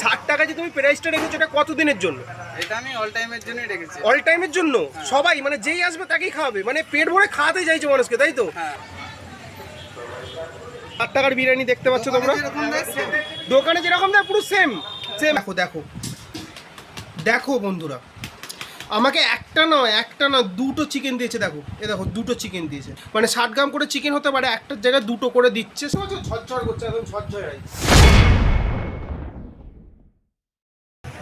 ষাট টাকা যে তুমি প্রাইসটা রেখেছো এটা কতদিনের জন্য? এটা আমি অল টাইমের জন্যই রেখেছি। অল টাইমের জন্য? সবাই মানে যেই আসবে তাকেই খাওয়াবে। মানে পেট ভরে খাওয়াতে চাইছে মানুষকে তাই তো? হ্যাঁ। ষাট টাকার বিরিয়ানি দেখতে পাচ্ছ তোমরা। দোকানে যেরকম দেয় পুরো সেম সেম দেখো দেখো। দেখো বন্ধুরা। আমাকে একটা নয় একটা না দুটো চিকেন দিয়েছে দেখো। এ দেখো দুটো চিকেন দিয়েছে। মানে ষাট গ্রাম করে চিকেন হতে পারে একটার জায়গায় দুটো করে দিচ্ছে। ঝরঝর করছে একদম ঝরঝর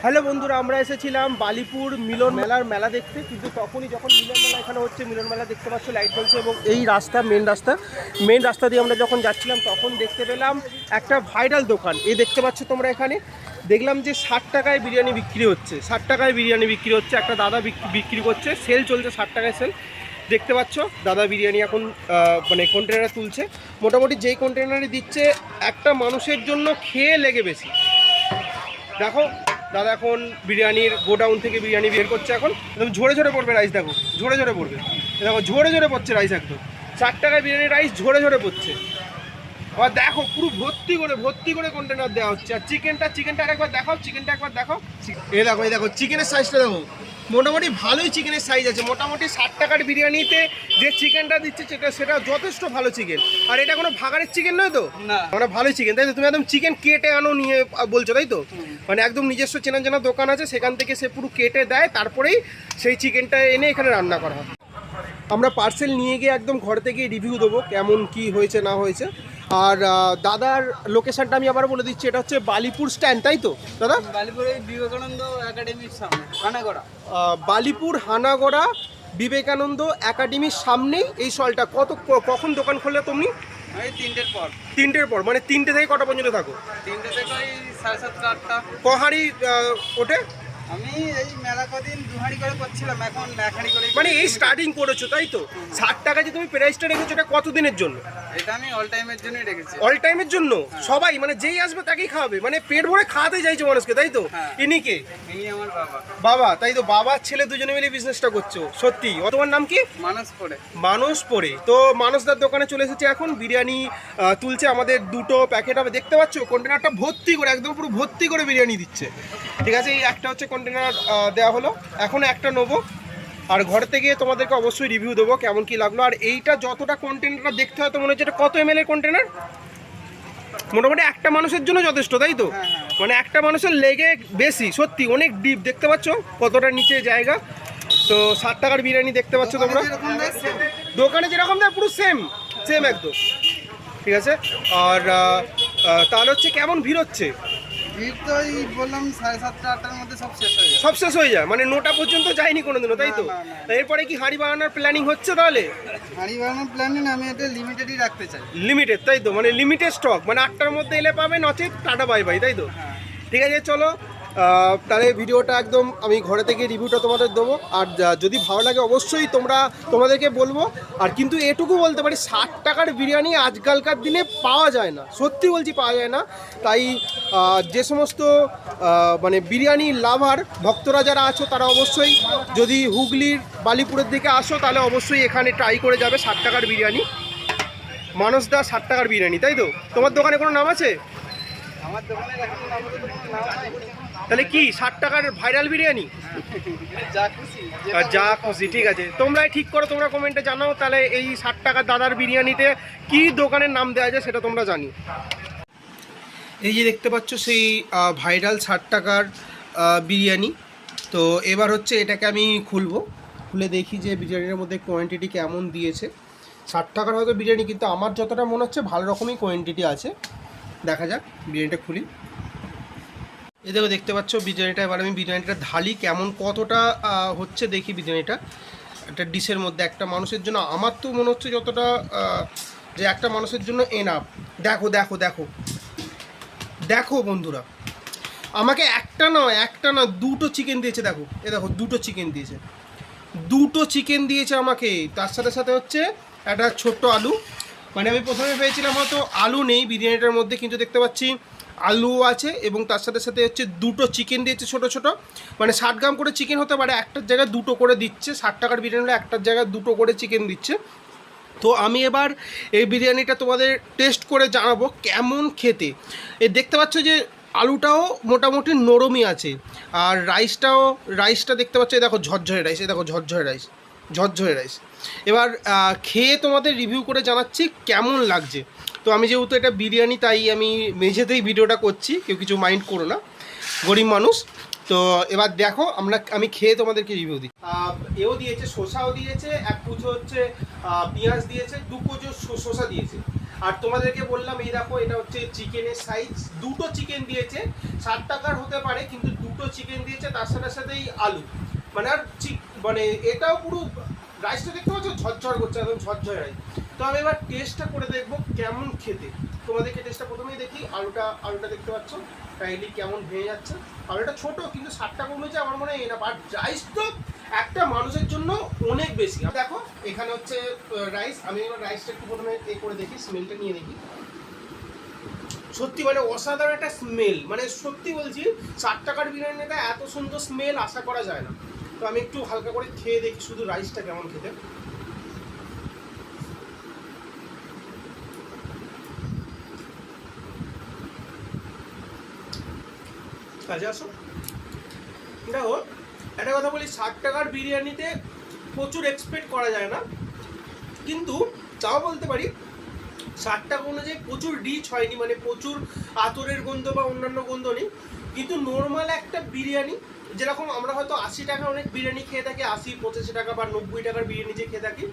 হ্যালো বন্ধুরা, আমরা এসেছিলাম বালিপুর মিলন মেলার মেলা দেখতে, কিন্তু তখনই যখন মিলন মেলা এখানে হচ্ছে, মিলন মেলা দেখতে পাচ্ছ লাইট জ্বলছে এবং এই রাস্তা মেন রাস্তা মেন রাস্তা দিয়ে আমরা যখন যাচ্ছিলাম, তখন দেখতে পেলাম একটা ভাইরাল দোকান। এই দেখতে পাচ্ছ তোমরা এখানে, দেখলাম যে ষাট টাকায় বিরিয়ানি বিক্রি হচ্ছে। ষাট টাকায় বিরিয়ানি বিক্রি হচ্ছে, একটা দাদা বিক- বিক্রি করছে সেল চলছে ষাট টাকায় সেল দেখতে পাচ্ছ, দাদা বিরিয়ানি এখন মানে কন্টেনারে তুলছে। মোটামুটি যেই কন্টেনারে দিচ্ছে, একটা মানুষের জন্য খেয়ে লেগে বেশি। দেখো দাদা এখন বিরিয়ানির গোডাউন থেকে বিরিয়ানি বের করছে এখন। একদম ঝরে ঝরে পড়বে রাইস দেখো। ঝরে ঝরে পড়বে। দেখো, ঝরে ঝরে পড়ছে রাইস একদম। চার টাকায় বিরিয়ানি রাইস ঝরে ঝরে পড়ছে। আবার দেখো পুরো ভর্তি করে ভর্তি করে কন্টেনার দেওয়া হচ্ছে। আর চিকেনটা চিকেনটা একবার দেখাও চিকেনটা একবার দেখো এ দেখো এই দেখো চিকেনের সাইজটা দেখো। মোটামুটি ভালোই চিকেনের সাইজ আছে। মোটামুটি ষাট টাকার বিরিয়ানিতে যে চিকেনটা দিচ্ছে সেটা সেটা যথেষ্ট ভালো চিকেন আর এটা কোনো ভাগাড়ের চিকেন নয় তো? না। মানে ভালোই চিকেন তাই তো তুমি একদম চিকেন কেটে আনো নিয়ে বলছো তাই তো? মানে একদম নিজস্ব চেনা জানা দোকান আছে সেখান থেকে সে পুরো কেটে দেয় তারপরেই সেই চিকেনটা এনে এখানে রান্না করা হয়। আমরা পার্সেল নিয়ে গিয়ে একদম ঘর থেকে রিভিউ দেবো কেমন কি হয়েছে না হয়েছে। আর দাদার লোকেশনটা আমি আবার বলে দিচ্ছি এটা হচ্ছে বালিপুর স্ট্যান্ড তাই তো দাদা? বালিপুর বিবেকানন্দ একাডেমির সামনে কানাগড়া বালিপুর হানাগড়া বিবেকানন্দ একাডেমির সামনেই এই স্টলটা কত কখন দোকান খুললে তুমি? তিনটের পর। তিনটের পর মানে তিনটে থেকে কটা পর্যন্ত থাকো? তিনটে থেকে ওই সাড়ে সাতটা আটটা। কহারি ওঠে? আমি এই মেলা কদিন দুহাড়ি করে করছিলাম এখন একাড়ি করে মানে এই স্টার্টিং করেছ তাই তো? ষাট টাকা যে তুমি প্রাইসটা রেখেছো এটা কতদিনের জন্য? এটা আমি অল টাইমের জন্যই রেখেছি। অল টাইমের জন্য? সবাই মানে যেই আসবে তাকেই খাওয়াবে। মানে পেট ভরে খাওয়াতে চাইছে মানুষকে তাই তো? হ্যাঁ। ইনি কে? ইনি আমার বাবা। বাবা তাই তো? বাবার ছেলে দুজনে মিলে বিজনেসটা করছ সত্যি। তোমার নাম কি? পড়ে। পড়ে। তো মানুষদার দোকানে চলে এসেছে এখন বিরিয়ানি তুলছে আমাদের দুটো প্যাকেট হবে দেখতে পাচ্ছ? কন্টেনারটা ভর্তি করে একদম পুরো ভর্তি করে বিরিয়ানি দিচ্ছে। ঠিক আছে এই একটা হচ্ছে কন্টেনার দেওয়া হলো। এখন একটা নেব। আর ঘর থেকে তোমাদেরকে অবশ্যই রিভিউ দেবো কেমন কি লাগল। আর এইটা যতটা কন্টেনারটা দেখতে হয় তো মনে হচ্ছে এটা কত এম এর কন্টেনার মোটামুটি একটা মানুষের জন্য যথেষ্ট তাই তো? হ্যাঁ, হ্যাঁ। মানে একটা মানুষের লেগে বেশি সত্যি অনেক ডিপ দেখতে পাচ্ছ কতটা নিচে জায়গা। তো ষাট টাকার বিরিয়ানি দেখতে পাচ্ছ তোমরা। দোকানে যেরকম দেয় পুরো সেম সেম একদম। ঠিক আছে? আর তাহলে হচ্ছে কেমন ভিড় হচ্ছে? ভিড় তো ওই বললাম সাড়ে সাতটা আটটার মধ্যে সব শেষ হয়ে সব শেষ হয়ে যায়? মানে নোটা পর্যন্ত যায়নি কোনোদিনও তাই তো? এরপরে কি হাঁড়ি বানানোর প্ল্যানিং হচ্ছে তাহলে? হাঁড়ি বানানোর প্ল্যানিং আমি এটা লিমিটেডই রাখতে চাই। লিমিটেড তাই তো? মানে লিমিটেড স্টক মানে আটটার মধ্যে এলে পাবে নচেত টাটা বাই বাই তাই তো? হ্যাঁ। ঠিক আছে চলো। তাহলে ভিডিওটা একদম আমি ঘরে থেকে রিভিউটা তোমাদের দেবো। আর যদি ভালো লাগে অবশ্যই তোমরা তোমাদেরকে বলব। আর কিন্তু এটুকু বলতে পারি, ষাট টাকার বিরিয়ানি আজকালকার দিনে পাওয়া যায় না। সত্যি বলছি পাওয়া যায় না। তাই যে সমস্ত মানে বিরিয়ানি লাভার, ভক্তরা যারা আছো, তারা অবশ্যই যদি হুগলির বালিপুরের দিকে আসো, তাহলে অবশ্যই এখানে ট্রাই করে যাবে ষাট টাকার বিরিয়ানি। মানসদা ষাট টাকার বিরিয়ানি, তাই তো? তোমার দোকানে কোনো নাম আছে? আমার দোকানে তাহলে কি, ষাট টাকার ভাইরাল বিরিয়ানি? যা খুশি, ঠিক আছে। তোমরাই ঠিক করো, তোমরা কমেন্টে জানাও, তাহলে এই ষাট টাকার দাদার বিরিয়ানিতে কি দোকানের নাম দেওয়া যায় সেটা তোমরা জানি এই যে দেখতে পাচ্ছ, সেই ভাইরাল ষাট টাকার বিরিয়ানি। তো এবার হচ্ছে এটাকে আমি খুলবো। খুলে দেখি যে বিরিয়ানির মধ্যে কোয়ান্টিটি কেমন দিয়েছে। ষাট টাকার হয়তো বিরিয়ানি, কিন্তু আমার যতটা মনে হচ্ছে, ভালো রকমই কোয়ান্টিটি আছে। দেখা যাক, বিরিয়ানিটা খুলি। এ দেখো, দেখতে পাচ্ছ বিরিয়ানিটা। এবার আমি বিরিয়ানিটা ঢালি কেমন, কতটা হচ্ছে দেখি বিরিয়ানিটা। একটা ডিশের মধ্যে একটা মানুষের জন্য, আমার তো মনে হচ্ছে যতটা যে একটা মানুষের জন্য এনাফ দেখো দেখো দেখো। দেখো বন্ধুরা, আমাকে একটা নয় একটা না দুটো চিকেন দিয়েছে, দেখো। এ দেখো, দুটো চিকেন দিয়েছে। দুটো চিকেন দিয়েছে আমাকে। তার সাথে সাথে হচ্ছে একটা ছোট্ট আলু। মানে আমি প্রথমে পেয়েছিলাম হয়তো আলু নেই বিরিয়ানিটার মধ্যে, কিন্তু দেখতে পাচ্ছি আলু আছে এবং তার সাথে সাথে হচ্ছে দুটো চিকেন দিয়েছে ছোট ছোট। মানে ষাট গ্রাম করে চিকেন হতে পারে, একটার জায়গায় দুটো করে দিচ্ছে, ষাট টাকার বিরিয়ানি হলে একটার জায়গায় দুটো করে চিকেন দিচ্ছে। তো আমি এবার এই বিরিয়ানিটা তোমাদের টেস্ট করে জানাব কেমন খেতে। এ দেখতে পাচ্ছ যে আলুটাও মোটামুটি নরমই আছে, আর রাইসটাও রাইসটা দেখতে পাচ্ছ দেখো ঝরঝরে রাইস এই দেখো ঝরঝরে রাইস ঝরঝরে রাইস এবার খেয়ে তোমাদের রিভিউ করে জানাচ্ছি কেমন লাগছে। তো আমি যেহেতু এটা বিরিয়ানি, তাই আমি মেঝেতেই ভিডিওটা করছি, কেউ কিছু মাইন্ড করো না। গরিব মানুষ। তো এবার দেখো, আমরা, আমি খেয়ে তোমাদেরকে রিভিউ দিই। এও দিয়েছে, শসাও দিয়েছে, এক কুচো হচ্ছে পেঁয়াজ দিয়েছে, দু কুচো শসা দিয়েছে। আর তোমাদেরকে বললাম, এই দেখো, এটা হচ্ছে চিকেনের সাইজ দুটো চিকেন দিয়েছে, ষাট টাকার হতে পারে, কিন্তু দুটো চিকেন দিয়েছে, তার সাথে সাথেই আলু। মানে আর মানে এটাও পুরো রাইসটা দেখতে পাচ্ছ? ঝরঝর করছে, একদম ঝরঝর রাইস তো আমি এবার টেস্টটা করে দেখব কেমন খেতে। তোমাদেরকে টেস্টটা প্রথমেই দেখি, আলুটা আলুটা দেখতে পাচ্ছ? কাইলি কেমন ভেঙে যাচ্ছে। আলুটা ছোট, কিন্তু ষাটটা কমেছে আমার মনে হয় না। আর রাইস তো একটা মানুষের জন্য অনেক বেশি। দেখো, এখানে হচ্ছে রাইস আমি এবার রাইসটা একটু প্রথমে এ করে দেখি স্মেলটা নিয়ে দেখি। সত্যি মানে অসাধারণ একটা স্মেল মানে সত্যি বলছি ষাট টাকার বিরিয়ানিটা এত সুন্দর স্মেল আশা করা যায় না। তো আমি একটু হালকা করে খেয়ে দেখি শুধু রাইসটা কেমন খেতে। কাজে আসো। দেখো, একটা কথা বলি, ষাট টাকার বিরিয়ানিতে প্রচুর এক্সপেক্ট করা যায় না। কিন্তু তাও বলতে পারি, ষাট টাকা অনুযায়ী প্রচুর রিচ হয়নি মানে প্রচুর আতরের গন্ধ বা অন্যান্য গন্ধ নেই। কিন্তু নর্মাল একটা বিরিয়ানি যেরকম আমরা হয়তো আশি টাকা অনেক বিরিয়ানি খেয়ে থাকি, আশি, পঁচাশি টাকা বা নব্বই টাকার বিরিয়ানি যে খেয়ে থাকি,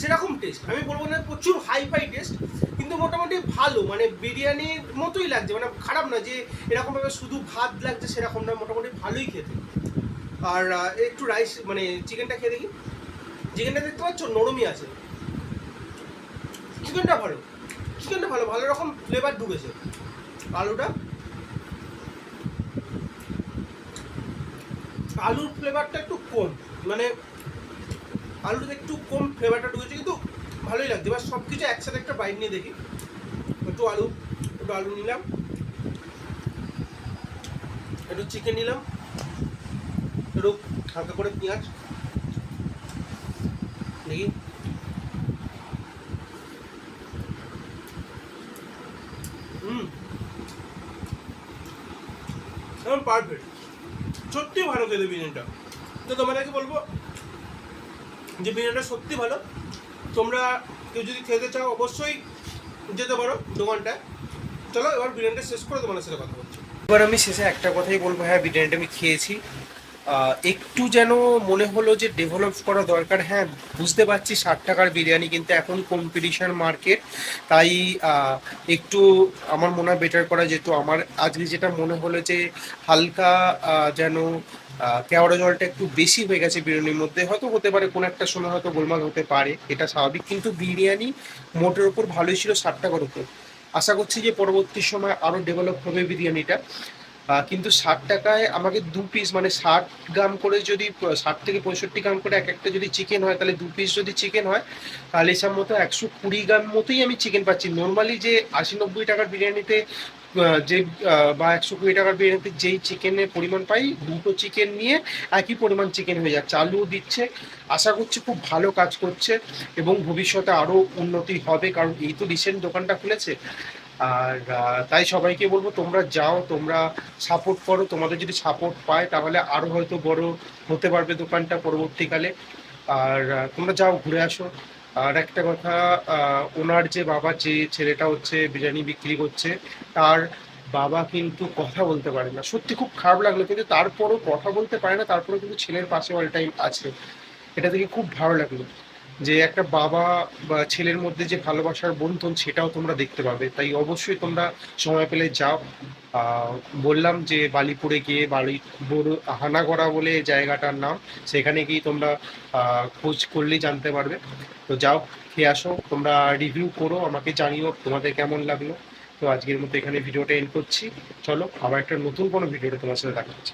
সেরকম টেস্ট আমি বলব না প্রচুর হাই ফাই টেস্ট কিন্তু মোটামুটি ভালো মানে বিরিয়ানির মতোই লাগছে। মানে খারাপ না যে এরকমভাবে শুধু ভাত লাগছে, সেরকম না, মোটামুটি ভালোই খেতে আর একটু রাইস মানে চিকেনটা খেয়ে দেখি। চিকেনটা দেখতে পাচ্ছ? নরমই আছে। চিকেনটা ভালো। চিকেনটা ভালো ভালো রকম ফ্লেভার ঢুকেছে। আলুটা? আলুর ফ্লেভারটা একটু কম মানে আলুটা একটু কম ফ্লেভারটা ঢুকেছে, কিন্তু ভালোই লাগছে। এবার সব কিছু একসাথে একটা বাইট নিয়ে দেখি। একটু আলু একটু আলু নিলাম। একটু চিকেন নিলাম। একটু হালকা করে পেঁয়াজ। দেখি। হুম। পারফেক্ট সত্যি ভালো খেতে বিরিয়ানিটা। তো তোমাদেরকে বলব যে বিরিয়ানিটা সত্যি ভালো। তোমরা কেউ যদি খেতে চাও, অবশ্যই যেতে পারো দোকানটায়। চলো, এবার বিরিয়ানিটা শেষ করে তোমাদের সাথে কথা বলছি। এবার আমি শেষে একটা কথাই বলব হ্যাঁ বিরিয়ানিটা আমি খেয়েছি। একটু যেন মনে হলো যে ডেভেলপ করা দরকার। হ্যাঁ বুঝতে পারছি ষাট টাকার বিরিয়ানি, কিন্তু এখন কম্পিটিশন মার্কেট তাই একটু আমার মনে হয় বেটার করা যেত। আমার আজকে যেটা মনে হলো যে হালকা যেন কেওড়া জলটা একটু বেশি হয়ে গেছে বিরিয়ানির মধ্যে। হয়তো হতে পারে, কোনো একটা সময় হয়তো গোলমাল হতে পারে, এটা স্বাভাবিক। কিন্তু বিরিয়ানি মোটের ওপর ভালোই ছিল ষাট টাকার উপর। আশা করছি যে পরবর্তী সময় আরও ডেভেলপ হবে বিরিয়ানিটা। কিন্তু ষাট টাকায় আমাকে দু পিস মানে ষাট গ্রাম করে যদি, ষাট থেকে পঁয়ষট্টি গ্রাম করে এক একটা যদি চিকেন হয়, তাহলে দু পিস যদি চিকেন হয়, তাহলে হিসাব মতো একশো কুড়ি গ্রাম মতোই আমি চিকেন পাচ্ছি। নর্মালি যে আশি নব্বই টাকার বিরিয়ানিতে যে বা একশো কুড়ি টাকার বিরিয়ানিতে যেই চিকেনের পরিমাণ পাই, দুটো চিকেন নিয়ে একই পরিমাণ চিকেন হয়ে যাচ্ছে। আলুও দিচ্ছে। আশা করছি খুব ভালো কাজ করছে এবং ভবিষ্যতে আরও উন্নতি হবে, কারণ এই তো রিসেন্ট দোকানটা খুলেছে। আর তাই সবাইকে বলব তোমরা যাও, তোমরা সাপোর্ট করো। তোমাদের যদি সাপোর্ট পায়, তাহলে আরও হয়তো বড় হতে পারবে দোকানটা পরবর্তীকালে। আর তোমরা যাও, ঘুরে আসো। আর একটা কথা ওনার যে বাবা, যে ছেলেটা হচ্ছে, বিরিয়ানি বিক্রি করছে, তার বাবা কিন্তু কথা বলতে পারে না। সত্যি খুব খারাপ লাগল, কিন্তু তারপরও কথা বলতে পারে না, তারপরেও কিন্তু ছেলের পাশে অল টাইম আছে। এটা দেখে খুব ভালো লাগল। যে একটা বাবা বা ছেলের মধ্যে যে ভালোবাসার বন্ধন সেটাও তোমরা দেখতে পাবে। তাই অবশ্যই তোমরা সময় পেলে যাও। বললাম যে বালিপুরে গিয়ে বালিপুর হানাগড়া বলে জায়গাটার নাম, সেখানে গিয়ে তোমরা খোঁজ করলেই জানতে পারবে। তো যাও, খেয়ে আসো, তোমরা রিভিউ করো, আমাকে জানিও তোমাদের কেমন লাগল। তো আজকের মতো এখানে ভিডিওটা এন্ড করছি। চলো, আবার একটা নতুন কোনো ভিডিওটা তোমার সাথে দেখা হচ্ছে।